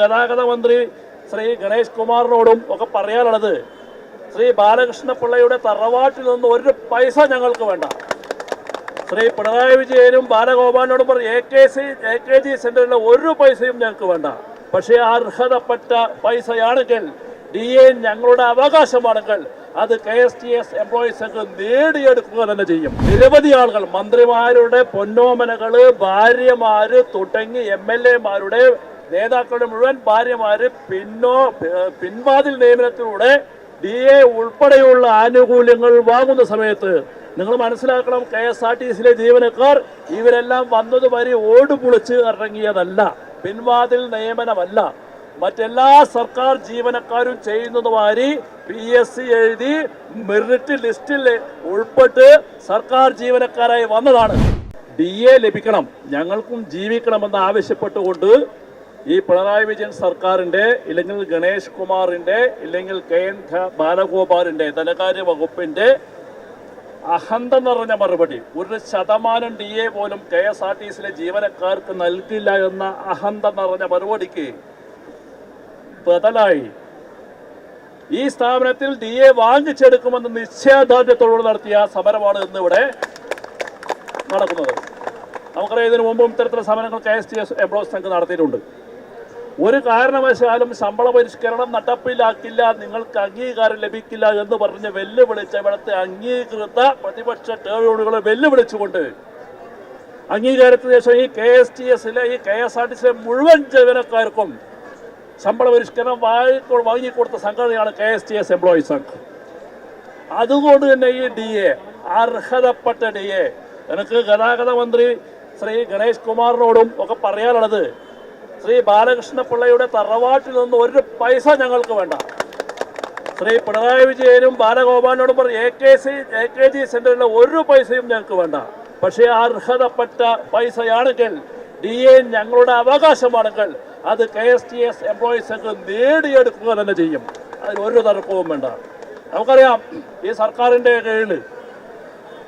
ഗതാഗത മന്ത്രി ശ്രീ ഗണേഷ് കുമാറിനോടും ഒക്കെ പറയാനുള്ളത് ശ്രീ ബാലകൃഷ്ണ പിള്ളയുടെ തറവാട്ടിൽ നിന്ന് ഒരു പൈസ ഞങ്ങൾക്ക് വേണ്ട. ശ്രീ പിണറായി വിജയനും ബാലഗോപാലിനോടും പറഞ്ഞു A K C A K G സെന്ററിലെ ഒരു പൈസയും ഞങ്ങൾക്ക് വേണ്ട. പക്ഷേ അർഹതപ്പെട്ട പൈസയാണെങ്കിൽ ഡി എ ഞങ്ങളുടെ അവകാശമാണെങ്കിൽ അത് K S T S employees ഒക്കെ നേടിയെടുക്കുക തന്നെ ചെയ്യും. നിരവധി ആളുകൾ മന്ത്രിമാരുടെ പൊന്നോമനകൾ ഭാര്യമാര് തുടങ്ങി എം എൽ എമാരുടെ നേതാക്കളുടെ മുഴുവൻ ഭാര്യമാര് പിന്നോ പിൻവാതിൽ നിയമനത്തിലൂടെ ഡി എ ഉൾപ്പെടെയുള്ള ആനുകൂല്യങ്ങൾ വാങ്ങുന്ന സമയത്ത് നിങ്ങൾ മനസ്സിലാക്കണം കെ എസ് ആർ ടി സിയിലെ ജീവനക്കാർ ഇവരെല്ലാം വന്നത് വരെ ഓട് പൊളിച്ച് ഇറങ്ങിയതല്ല പിൻവാതിൽ നിയമനമല്ല. മറ്റെല്ലാ സർക്കാർ ജീവനക്കാരും ചെയ്യുന്നത് മാതിരി പി എസ് സി എഴുതി മെറിറ്റ് ലിസ്റ്റിൽ ഉൾപ്പെട്ട് സർക്കാർ ജീവനക്കാരായി വന്നതാണ്. ഡി എ ലഭിക്കണം ഞങ്ങൾക്കും ജീവിക്കണമെന്ന് ആവശ്യപ്പെട്ടുകൊണ്ട് ഈ പിണറായി വിജയൻ സർക്കാരിന്റെ ഇല്ലെങ്കിൽ ഗണേഷ് കുമാറിന്റെ ഇല്ലെങ്കിൽ കെ എൻ ബാലഗോപാലിന്റെ ധനകാര്യ വകുപ്പിന്റെ അഹന്ത നിറഞ്ഞ മറുപടി. ഒരു ശതമാനം ഡി എ പോലും കെ എസ് ആർ ടി സിയിലെ ജീവനക്കാർക്ക് നൽകില്ല എന്ന അഹന്ത നിറഞ്ഞ മറുപടിക്ക് ബദലായി. ഈ സ്ഥാപനത്തിൽ ഡി എ വാങ്ങിച്ചെടുക്കുമെന്ന് നിശ്ചയദാർഢ്യത്തോട് നടത്തിയ സമരമാണ് ഇന്നിവിടെ നടക്കുന്നത്. നമുക്കറിയാം ഇതിനു മുമ്പും ഇത്തരത്തിലുള്ള സമരങ്ങൾ K S T S employees സംഘം നടത്തിയിട്ടുണ്ട്. ഒരു കാരണവശാലും ശമ്പള പരിഷ്കരണം നടപ്പിലാക്കില്ല നിങ്ങൾക്ക് അംഗീകാരം ലഭിക്കില്ല എന്ന് പറഞ്ഞ് വെല്ലുവിളിച്ച ഇവിടുത്തെ അംഗീകൃത പ്രതിപക്ഷ ടേബിളുകളെ വെല്ലുവിളിച്ചുകൊണ്ട് അംഗീകാരത്തിന് ശേഷം ഈ കെ എസ് ടി എസിലെ ഈ കെ എസ് ആർ ടി സിയിലെ മുഴുവൻ ജീവനക്കാർക്കും ശമ്പള പരിഷ്കരണം വാങ്ങി വാങ്ങിക്കൊടുത്ത സംഘടനയാണ് K S T S employees Sangh അതുകൊണ്ട് തന്നെ ഈ ഡി എ അർഹതപ്പെട്ട ഡി എ എനിക്ക് ഗതാഗത മന്ത്രി ശ്രീ ഗണേഷ് കുമാറിനോടും ഒക്കെ പറയാനുള്ളത് ശ്രീ ബാലകൃഷ്ണ പിള്ളയുടെ തറവാട്ടിൽ നിന്ന് ഒരു പൈസ ഞങ്ങൾക്ക് വേണ്ട. ശ്രീ പിണറായി വിജയനും ബാലഗോപാലിനോടും പറഞ്ഞു A K C A K G സെന്ററിലെ ഒരു പൈസയും ഞങ്ങൾക്ക് വേണ്ട. പക്ഷേ അർഹതപ്പെട്ട പൈസയാണെങ്കിൽ ഡി എ ഞങ്ങളുടെ അവകാശമാണെങ്കിൽ അത് K S T S employees ഒക്കെ നേടിയെടുക്കുക തന്നെ ചെയ്യും. അതിന് ഒരു തർക്കവും വേണ്ട. നമുക്കറിയാം ഈ സർക്കാരിന്റെ കീഴിൽ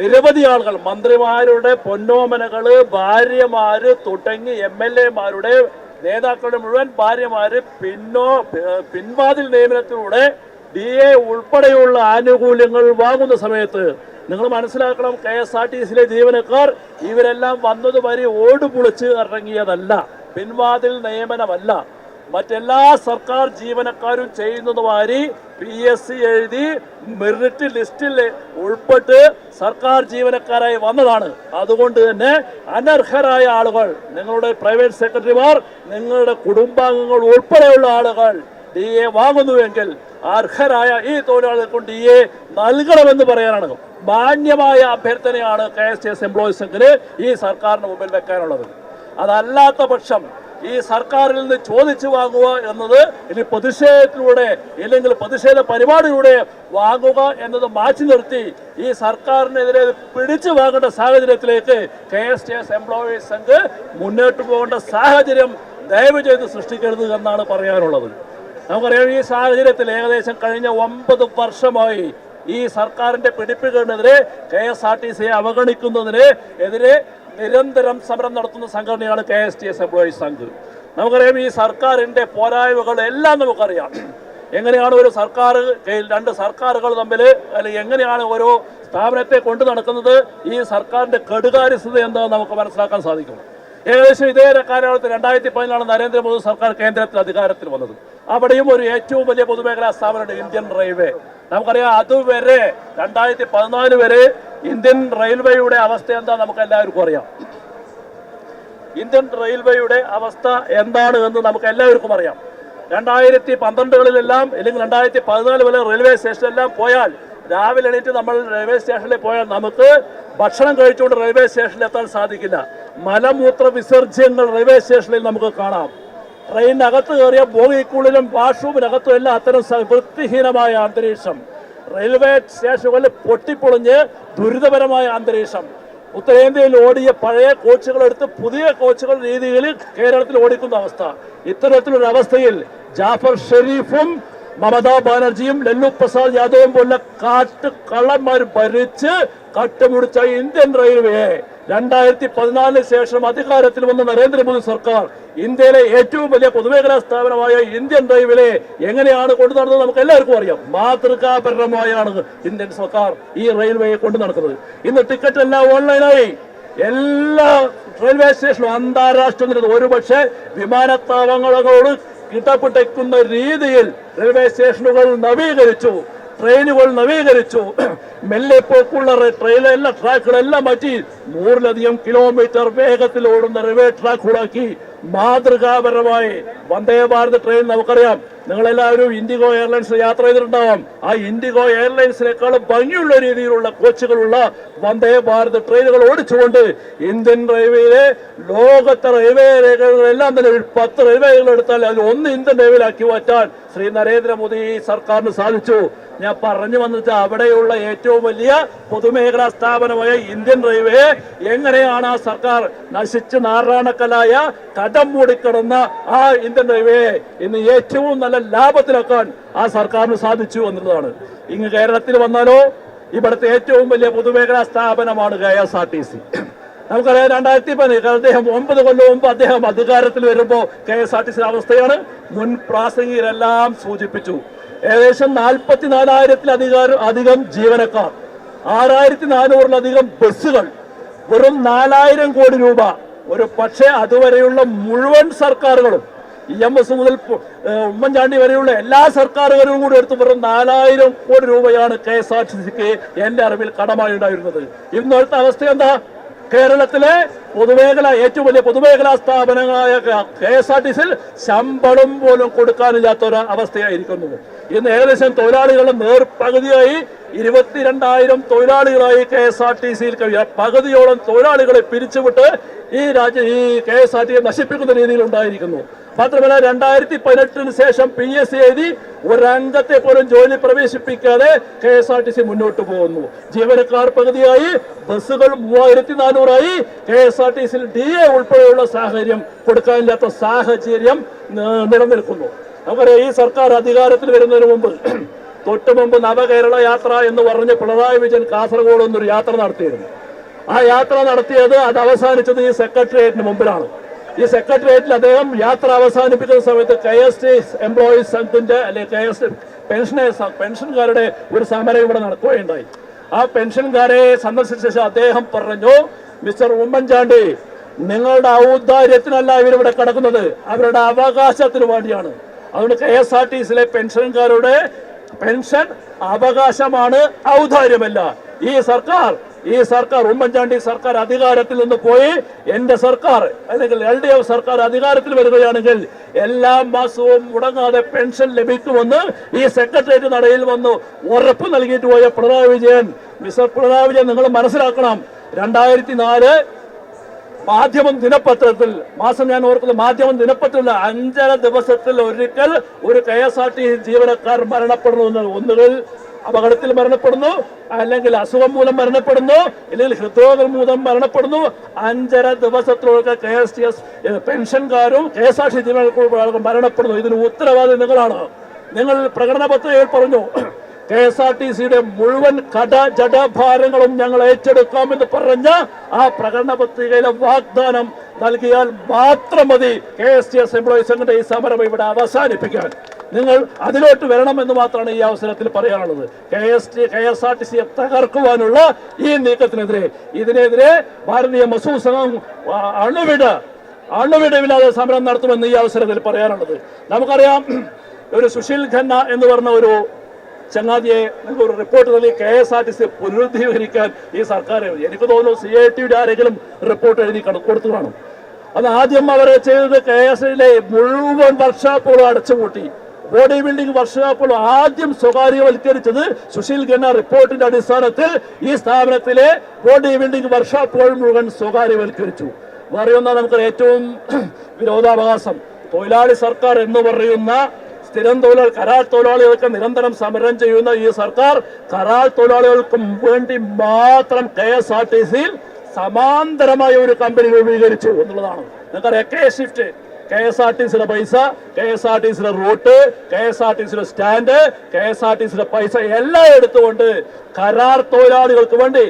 നിരവധി ആളുകൾ മന്ത്രിമാരുടെ പൊന്നോമനകൾ ഭാര്യമാര് തുടങ്ങി എം എൽ എമാരുടെ നേതാക്കളുടെ മുഴുവൻ ഭാര്യമാര് പിന്നോ പിൻവാതിൽ നിയമനത്തിലൂടെ ഡി എ ഉൾപ്പെടെയുള്ള ആനുകൂല്യങ്ങൾ വാങ്ങുന്ന സമയത്ത് നിങ്ങൾ മനസ്സിലാക്കണം കെ എസ് ആർ ടി സിയിലെ ജീവനക്കാർ ഇവരെല്ലാം വന്നത് വരെ ഓട് പൊളിച്ച് ഇറങ്ങിയതല്ല പിൻവാതിൽ നിയമനമല്ല. മറ്റെല്ലാ സർക്കാർ ജീവനക്കാരും ചെയ്യുന്നത് മാതിരി പി എസ് സി എഴുതി മെറിറ്റ് ലിസ്റ്റിൽ ഉൾപ്പെട്ട് സർക്കാർ ജീവനക്കാരായി വന്നതാണ്. അതുകൊണ്ട് തന്നെ അനർഹരായ ആളുകൾ നിങ്ങളുടെ പ്രൈവറ്റ് സെക്രട്ടറിമാർ നിങ്ങളുടെ കുടുംബാംഗങ്ങൾ ഉൾപ്പെടെയുള്ള ആളുകൾ ഡി എ വാങ്ങുന്നുവെങ്കിൽ അർഹരായ ഈ തൊഴിലാളികൾക്കും ഡി എ നൽകണമെന്ന് പറയാനാണ്. മാന്യമായ അഭ്യർത്ഥനയാണ് K S T S employees സംഘിന് ഈ സർക്കാരിന് മുമ്പിൽ വെക്കാനുള്ളത്. അതല്ലാത്ത പക്ഷം ഈ സർക്കാരിൽ നിന്ന് ചോദിച്ചു വാങ്ങുക എന്നത് ഇനി പ്രതിഷേധത്തിലൂടെ ഇല്ലെങ്കിൽ പ്രതിഷേധ പരിപാടിയിലൂടെ വാങ്ങുക എന്നത് മാറ്റി നിർത്തി ഈ സർക്കാരിനെതിരെ പിടിച്ചു വാങ്ങേണ്ട സാഹചര്യത്തിലേക്ക് K S T S employees Sangh മുന്നോട്ട് പോകേണ്ട സാഹചര്യം ദയവ് ചെയ്ത് സൃഷ്ടിക്കരുത് എന്നാണ് പറയാനുള്ളത്. നമുക്കറിയാം ഈ സാഹചര്യത്തിൽ ഏകദേശം കഴിഞ്ഞ ഒമ്പത് വർഷമായി ഈ സർക്കാരിന്റെ പിടിപ്പുകളിനെതിരെ കെ എസ് ആർ ടി സിയെ അവഗണിക്കുന്നതിന് എതിരെ നിരന്തരം സമരം നടത്തുന്ന സംഘടനയാണ് K S T S employees Sangh. നമുക്കറിയാം ഈ സർക്കാരിന്റെ പോരായ്മകൾ എല്ലാം നമുക്കറിയാം. എങ്ങനെയാണ് ഒരു സർക്കാർ രണ്ട് സർക്കാരുകൾ തമ്മിൽ അല്ലെങ്കിൽ എങ്ങനെയാണ് ഓരോ സ്ഥാപനത്തെ കൊണ്ടു നടക്കുന്നത് ഈ സർക്കാരിന്റെ കെടുകാര്യസ്ഥത എന്താണെന്ന് നമുക്ക് മനസ്സിലാക്കാൻ സാധിക്കും. ഏകദേശം ഇതേ കാലഘട്ടത്തിൽ രണ്ടായിരത്തി പതിനാല് നരേന്ദ്രമോദി സർക്കാർ കേന്ദ്രത്തിൽ അധികാരത്തിൽ വന്നത്. അവിടെയും ഒരു ഏറ്റവും വലിയ പൊതുമേഖലാ സ്ഥാപനമുണ്ട് ഇന്ത്യൻ റെയിൽവേ. നമുക്കറിയാം അതുവരെ രണ്ടായിരത്തി പതിനാല് വരെ ഇന്ത്യൻ റെയിൽവേയുടെ അവസ്ഥ എന്താ നമുക്ക് എല്ലാവർക്കും അറിയാം. ഇന്ത്യൻ റെയിൽവേയുടെ അവസ്ഥ എന്താണ് എന്ന് നമുക്ക് എല്ലാവർക്കും അറിയാം. രണ്ടായിരത്തി പന്ത്രണ്ടുകളിലെല്ലാം അല്ലെങ്കിൽ രണ്ടായിരത്തി പതിനാല് വരെ റെയിൽവേ സ്റ്റേഷനിലെല്ലാം പോയാൽ രാവിലെ എണീറ്റ് നമ്മൾ റെയിൽവേ സ്റ്റേഷനിൽ പോയാൽ നമുക്ക് ഭക്ഷണം കഴിച്ചുകൊണ്ട് റെയിൽവേ സ്റ്റേഷനിൽ എത്താൻ സാധിക്കില്ല. മലമൂത്ര വിസർജ്യങ്ങൾ റെയിൽവേ സ്റ്റേഷനിൽ നമുക്ക് കാണാം. ട്രെയിനിനകത്ത് കയറിയ ബോഗിക്കുള്ളിലും വാഷ്റൂമിനകത്തും എല്ലാം അത്തരം വൃത്തിഹീനമായ അന്തരീക്ഷം. റെയിൽവേ സ്റ്റേഷനുകളിൽ പൊട്ടിപ്പൊളിഞ്ഞ് ദുരിതപരമായ അന്തരീക്ഷം. ഉത്തരേന്ത്യയിൽ ഓടിയ പഴയ കോച്ചുകൾ എടുത്ത് പുതിയ കോച്ചുകൾ രീതികളിൽ കേരളത്തിൽ ഓടിക്കുന്ന അവസ്ഥ. ഇത്തരത്തിലൊരു അവസ്ഥയിൽ ജാഫർ ഷെരീഫും മമതാ ബാനർജിയും ലല്ലു പ്രസാദ് യാദവും പോലുള്ള കാട്ട് കള്ളന്മാർ ഭരിച്ച് കട്ടുമുടിച്ച ഇന്ത്യൻ റെയിൽവേയെ രണ്ടായിരത്തി പതിനാലിന് ശേഷം അധികാരത്തിൽ വന്ന നരേന്ദ്രമോദി സർക്കാർ ഇന്ത്യയിലെ ഏറ്റവും വലിയ പൊതുമേഖലാ സ്ഥാപനമായ ഇന്ത്യൻ റെയിൽവേ എങ്ങനെയാണ് കൊണ്ടു നടന്നത് നമുക്ക് എല്ലാവർക്കും അറിയാം. മാതൃകാപരമായാണ് ഇന്ത്യൻ സർക്കാർ ഈ റെയിൽവേയെ കൊണ്ടു നടക്കുന്നത്. ഇന്ന് ടിക്കറ്റ് എല്ലാം ഓൺലൈനായി. എല്ലാ റെയിൽവേ സ്റ്റേഷനും അന്താരാഷ്ട്ര നിരത്ത് ഒരുപക്ഷെ വിമാനത്താവളങ്ങളോട് കിട്ടപ്പെട്ടേക്കുന്ന രീതിയിൽ റെയിൽവേ സ്റ്റേഷനുകൾ നവീകരിച്ചു. ട്രെയിനുകൾ നവീകരിച്ചു. മെല്ലെ പോക്കുള്ള റെ- ട്രെയിനെല്ലാം ട്രാക്കുകളെല്ലാം മാറ്റി നൂറിലധികം കിലോമീറ്റർ വേഗത്തിൽ ഓടുന്ന റെയിൽവേ ട്രാക്കുകളാക്കി മാതൃകാപരമായി വന്ദേ ഭാരത് ട്രെയിൻ നമുക്കറിയാം. നിങ്ങളെല്ലാവരും ഇൻഡിഗോ എയർലൈൻസ് യാത്ര ചെയ്തിട്ടുണ്ടാവാം. ആ ഇൻഡിഗോ എയർലൈൻസിനേക്കാളും ഭംഗിയുള്ള രീതിയിലുള്ള കോച്ചുകളുള്ള വന്ദേ ഭാരത് ട്രെയിനുകൾ ഓടിച്ചുകൊണ്ട് ഇന്ത്യൻ റെയിൽവേയിലെ ലോകത്തെ റെയിൽവേ രേഖകളെല്ലാം തന്നെ പത്ത് റെയിൽവേകൾ എടുത്താൽ അതിൽ ഒന്ന് ഇന്ത്യൻ റെയിൽവേയിലാക്കി മാറ്റാൻ ശ്രീ നരേന്ദ്രമോദി സർക്കാരിന് സാധിച്ചു. ഞാൻ പറഞ്ഞു വന്നിട്ട് അവിടെയുള്ള ഏറ്റവും വലിയ പൊതുമേഖലാ സ്ഥാപനമായ ഇന്ത്യൻ റെയിൽവേ എങ്ങനെയാണ് ആ സർക്കാർ നശിച്ച് നാറാണക്കലായ കടം മൂടിക്കിടന്ന ആ ഇന്ത്യൻ റെയിൽവേ? ഇന്ന് ഏറ്റവും നല്ല ലാഭത്തിലാക്കാൻ ആ സർക്കാരിന് സാധിച്ചു എന്നുള്ളതാണ്. ഇങ്ങ് കേരളത്തിൽ വന്നാലോ ഇവിടുത്തെ ഏറ്റവും വലിയ പൊതുമേഖലാ സ്ഥാപനമാണ് K S R T C. നമുക്കറിയാം രണ്ടായിരത്തി പതിനേഴ് അദ്ദേഹം ഒമ്പത് കൊല്ലം മുമ്പ് അദ്ദേഹം അധികാരത്തിൽ വരുമ്പോൾ K S R T C അവസ്ഥയാണ് മുൻ പ്രാസംഗികരെല്ലാം സൂചിപ്പിച്ചു. ഏകദേശം നാൽപ്പത്തിനാലായിരത്തിലധികം അധികം ജീവനക്കാർ ആറായിരത്തി നാനൂറിലധികം ബസ്സുകൾ വെറും നാലായിരം കോടി രൂപ. ഒരു പക്ഷേ അതുവരെയുള്ള മുഴുവൻ സർക്കാരുകളും ഇ എം എസ് മുതൽ ഉമ്മൻചാണ്ടി വരെയുള്ള എല്ലാ സർക്കാരുകളും കൂടി എടുത്തു പറഞ്ഞ നാലായിരം കോടി രൂപയാണ് കെ എസ് ആർ ടി സിക്ക് എന്റെ അറിവിൽ കടമായി ഉണ്ടായിരുന്നത്. ഇന്നത്തെ അവസ്ഥ എന്താ? കേരളത്തിലെ പൊതുമേഖല ഏറ്റവും വലിയ പൊതുമേഖലാ സ്ഥാപനങ്ങളായ കെ എസ് ആർ ടി സിയിൽ ശമ്പളം പോലും കൊടുക്കാനില്ലാത്ത ഒരു അവസ്ഥയായിരിക്കുന്നു. ഇന്ന് ഏകദേശം തൊഴിലാളികളുടെ നേർപകുതിയായി ഇരുപത്തിരണ്ടായിരം തൊഴിലാളികളായി കെ എസ് ആർ ടി സിയിൽ കഴിയുക പകുതിയോളം തൊഴിലാളികളെ പിരിച്ചുവിട്ട് ഈ രാജ്യ ഈ കെ എസ് ആർ ടി നശിപ്പിക്കുന്ന രീതിയിൽ ഉണ്ടായിരിക്കുന്നു. മാത്രമല്ല രണ്ടായിരത്തി പതിനെട്ടിന് ശേഷം പി എസ് സി എഴുതി ഒരംഗത്തെ പോലും ജോലി പ്രവേശിപ്പിക്കാതെ K S R T C മുന്നോട്ട് പോകുന്നു. ജീവനക്കാർ പകുതിയായി ബസ്സുകൾ മൂവായിരത്തി നാനൂറായി കെ എസ് ആർ ടി സിയിൽ ഡി എ ഉൾപ്പെടെയുള്ള സാഹചര്യം കൊടുക്കാനില്ലാത്ത സാഹചര്യം നിലനിൽക്കുന്നു. നമുക്കറിയാം ഈ സർക്കാർ അധികാരത്തിൽ വരുന്നതിന് മുമ്പ് തൊട്ടു മുമ്പ് നവകേരള യാത്ര എന്ന് പറഞ്ഞ് പിണറായി വിജയൻ കാസർഗോഡ് എന്നൊരു യാത്ര നടത്തിയിരുന്നു. ആ യാത്ര നടത്തിയത് അത് അവസാനിച്ചത് ഈ സെക്രട്ടേറിയറ്റിന് മുമ്പിലാണ്. ഈ സെക്രട്ടേറിയറ്റിൽ അദ്ദേഹം യാത്ര അവസാനിപ്പിക്കുന്ന സമയത്ത് കെ എസ് ടി എംപ്ലോയീസ് സംഘത്തിന്റെ അല്ലെങ്കിൽ കെ എസ് പെൻഷനേഴ്സ് പെൻഷൻകാരുടെ ഒരു സമരം ഇവിടെ നടക്കുകയുണ്ടായി. ആ പെൻഷൻകാരെ സന്ദർശിച്ച ശേഷം അദ്ദേഹം പറഞ്ഞു മിസ്റ്റർ ഉമ്മൻചാണ്ടി നിങ്ങളുടെ ഔദാര്യത്തിനല്ല ഇവരിവിടെ കിടക്കുന്നത്. അവരുടെ അവകാശത്തിന് വേണ്ടിയാണ്. അതുകൊണ്ട് കെ എസ് ആർ ടി സിയിലെ പെൻഷൻകാരുടെ പെൻഷൻ അവകാശമാണ് ഔദാര്യമല്ല. ഈ സർക്കാർ ഈ സർക്കാർ ഉമ്മൻചാണ്ടി സർക്കാർ അധികാരത്തിൽ നിന്ന് പോയി എന്റെ സർക്കാർ അല്ലെങ്കിൽ എൽ ഡി എഫ് സർക്കാർ അധികാരത്തിൽ വരികയാണെങ്കിൽ എല്ലാ മാസവും മുടങ്ങാതെ പെൻഷൻ ലഭിക്കുമെന്ന് ഈ സെക്രട്ടേറിയറ്റ് നടയിൽ വന്ന് ഉറപ്പ് നൽകിയിട്ട് പോയ പിണറായി വിജയൻ. മിസ്റ്റർ പിണറായി വിജയൻ നിങ്ങൾ മനസ്സിലാക്കണം. രണ്ടായിരത്തി നാല് മാധ്യമം ദിനപത്രത്തിൽ മാസം ഞാൻ ഓർക്കുന്നത് മാധ്യമം ദിനപത്രത്തിൽ അഞ്ചര ദിവസത്തിൽ ഒരിക്കൽ ഒരു കെ എസ് ആർ ടി ജീവനക്കാർ മരണപ്പെടുന്നു ഒന്നുകിൽ അപകടത്തിൽ മരണപ്പെടുന്നു അല്ലെങ്കിൽ അസുഖം മൂലം മരണപ്പെടുന്നു അല്ലെങ്കിൽ ഹൃദ്രോഗം മൂലം മരണപ്പെടുന്നു. അഞ്ചര ദിവസത്തിലൊക്കെ കെ എസ് ടി എസ് പെൻഷൻകാരും കെ എസ് ആർ ടി ജീവനക്കാരും മരണപ്പെടുന്നു. ഇതിന് ഉത്തരവാദി നിങ്ങളാണ്. നിങ്ങൾ പ്രകടന പത്രികയിൽ പറഞ്ഞു കെ എസ് ആർ ടി സിയുടെ മുഴുവൻ കട ജഡഭാരങ്ങളും ഞങ്ങൾ ഏറ്റെടുക്കാമെന്ന് പറഞ്ഞ ആ പ്രകടന പത്രികയിലെ വാഗ്ദാനം നൽകിയാൽ മാത്രം മതി K S T S employees സംഘടന ഈ സമരം ഇവിടെ അവസാനിപ്പിക്കാൻ. നിങ്ങൾ അതിലോട്ട് വരണമെന്ന് മാത്രമാണ് ഈ അവസരത്തിൽ പറയാനുള്ളത്. K S T K S R T സിയെ തകർക്കുവാനുള്ള ഈ നീക്കത്തിനെതിരെ ഇതിനെതിരെ ഭാരതീയ മസൂർ സംഘം അണുവിട അണുവിടവില്ലാതെ സമരം നടത്തുമെന്ന് ഈ അവസരത്തിൽ പറയാനുള്ളത്. നമുക്കറിയാം ഒരു സുശീൽ ഖന്ന എന്ന് പറഞ്ഞ ഒരു ചങ്ങാതിയെ നിങ്ങൾക്ക് ഒരു റിപ്പോർട്ട് നൽകി K S R T C പുനരുദ്ധീകരിക്കാൻ ഈ സർക്കാർ എനിക്ക് തോന്നുന്നു സി ഐ ടിയുടെ ആരെങ്കിലും റിപ്പോർട്ട് എഴുതി കൊടുത്തു കാണും. അത് ആദ്യം അവർ ചെയ്തത് കെ എസ് ഐയിലെ മുഴുവൻ വർക്ക്ഷോപ്പുകളും അടച്ചുപൂട്ടി. ബോഡി ബിൽഡിംഗ് വർക്ക്ഷോപ്പുകൾ ആദ്യം സ്വകാര്യവൽക്കരിച്ചത് സുശീൽ ഖന്ന റിപ്പോർട്ടിന്റെ അടിസ്ഥാനത്തിൽ ഈ സ്ഥാപനത്തിലെ ബോഡി ബിൽഡിംഗ് വർക്ക്ഷോപ്പുകൾ മുഴുവൻ സ്വകാര്യവൽക്കരിച്ചു. പറയുന്ന നമുക്ക് ഏറ്റവും വിരോധാവകാശം തൊഴിലാളി സർക്കാർ എന്ന് പറയുന്ന സ്ഥിരം തൊഴിലാളി കരാർ തൊഴിലാളികൾക്ക് നിരന്തരം സമരം ചെയ്യുന്ന ഈ സർക്കാർ കരാർ തൊഴിലാളികൾക്കും വേണ്ടി മാത്രം കെ എസ് ആർ ടി സിയിൽ സമാന്തരമായ ഒരു കമ്പനി രൂപീകരിച്ചു എന്നുള്ളതാണ്. നിങ്ങൾക്കറിയാം K Swift K S R T സിയുടെ പൈസ കെ എസ് ആർ ടി സിയുടെ route K S R T സിയുടെ stand K S R T സിയുടെ പൈസ എല്ലാം എടുത്തുകൊണ്ട് കരാർ തൊഴിലാളികൾക്ക് വേണ്ടി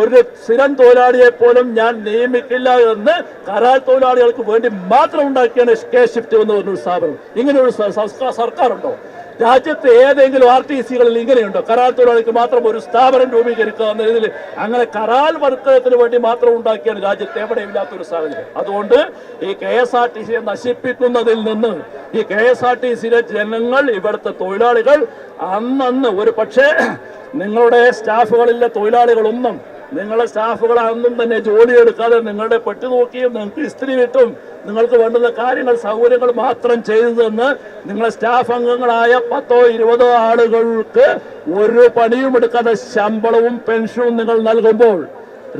ഒരു സ്ഥിരം തൊഴിലാളിയെ പോലും ഞാൻ നിയമിക്കില്ല എന്ന് കരാർ തൊഴിലാളികൾക്ക് വേണ്ടി മാത്രം ഉണ്ടാക്കിയാണ് കെ ഷിഫ്റ്റ് എന്ന് പറഞ്ഞൊരു സ്ഥാപനം. ഇങ്ങനെയൊരു സർക്കാർ ഉണ്ടോ രാജ്യത്തെ ഏതെങ്കിലും ആർ ടി സികളിൽ ഇങ്ങനെയുണ്ടോ? കരാർ തൊഴിലാളിക്ക് മാത്രം ഒരു സ്ഥാപനം രൂപീകരിക്കുക എന്ന രീതിയിൽ അങ്ങനെ കരാർ വർക്കത്തിന് വേണ്ടി മാത്രം ഉണ്ടാക്കിയാണ് രാജ്യത്ത് എവിടെയും ഇല്ലാത്തൊരു സാഹചര്യം. അതുകൊണ്ട് ഈ കെ എസ് ആർ ടി സിയെ നശിപ്പിക്കുന്നതിൽ നിന്ന് ഈ കെ എസ് ആർ ടി സിയിലെ ജനങ്ങൾ ഇവിടുത്തെ തൊഴിലാളികൾ അന്നന്ന് ഒരു പക്ഷേ നിങ്ങളുടെ സ്റ്റാഫുകളിലെ തൊഴിലാളികളൊന്നും നിങ്ങളുടെ സ്റ്റാഫുകൾ അന്നും തന്നെ ജോലി എടുക്കാതെ നിങ്ങളുടെ പെട്ടി നോക്കിയും നിങ്ങൾക്ക് ഇസ്ത്രി വിട്ടും നിങ്ങൾക്ക് വേണ്ടുന്ന കാര്യങ്ങൾ സൗകര്യങ്ങൾ മാത്രം ചെയ്തു തന്ന് നിങ്ങളെ സ്റ്റാഫ് അംഗങ്ങളായ പത്തോ ഇരുപതോ ആളുകൾക്ക് ഒരു പണിയും എടുക്കാതെ ശമ്പളവും പെൻഷനും നിങ്ങൾ നൽകുമ്പോൾ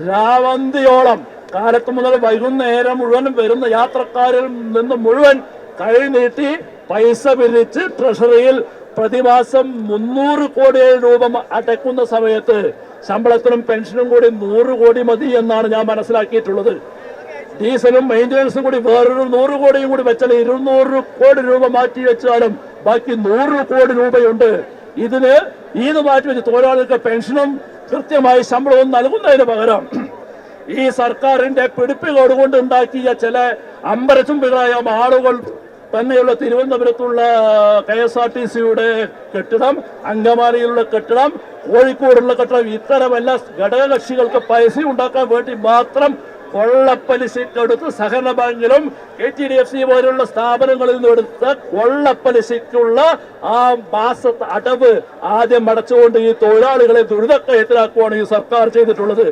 രാവന്തിയോളം കാലത്ത് മുതൽ വൈകുന്നേരം മുഴുവനും വരുന്ന യാത്രക്കാരിൽ നിന്ന് മുഴുവൻ കൈ നീട്ടി പൈസ പിരിച്ച് ട്രഷറിയിൽ പ്രതിമാസം മുന്നൂറ് കോടി രൂപ അടയ്ക്കുന്ന സമയത്ത് ശമ്പളത്തിനും പെൻഷനും കൂടി നൂറ് കോടി മതി എന്നാണ് ഞാൻ മനസ്സിലാക്കിയിട്ടുള്ളത്. ഡീസലും മെയിന്റനൻസും കൂടി വേറൊരു നൂറ് കോടിയും കൂടി വെച്ചാൽ ഇരുന്നൂറ് കോടി രൂപ മാറ്റി വെച്ചാലും ബാക്കി നൂറ് കോടി രൂപയുണ്ട്. ഇതിന് ഇത് മാറ്റി വെച്ച് തൊഴിലാളികൾക്ക് പെൻഷനും കൃത്യമായി ശമ്പളവും നൽകുന്നതിന് പകരം ഈ സർക്കാരിന്റെ പിടിപ്പുകൾ കൊണ്ട് ഉണ്ടാക്കിയ ചില അമ്പരച്ചുംബികളായ ആളുകൾ തന്നെയുള്ള തിരുവനന്തപുരത്തുള്ള കെ എസ് ആർ ടി സിയുടെ കെട്ടിടം അങ്കമാലിയിലുള്ള കെട്ടിടം കോഴിക്കോടുള്ള കെട്ടിടം ഇത്തരമല്ല ഘടകകക്ഷികൾക്ക് പൈസ ഉണ്ടാക്കാൻ വേണ്ടി മാത്രം കൊള്ളപ്പലിശക്കെടുത്ത് സഹകരണ ബാങ്കിലും K T D F C പോലുള്ള സ്ഥാപനങ്ങളിൽ നിന്നും എടുത്ത കൊള്ളപ്പലിശയ്ക്കുള്ള ആ മാസത്തെ അടവ് ആദ്യം അടച്ചുകൊണ്ട് ഈ തൊഴിലാളികളെ ദുരിതക്കയത്തിലാക്കുകയാണ് ഈ സർക്കാർ ചെയ്തിട്ടുള്ളത്.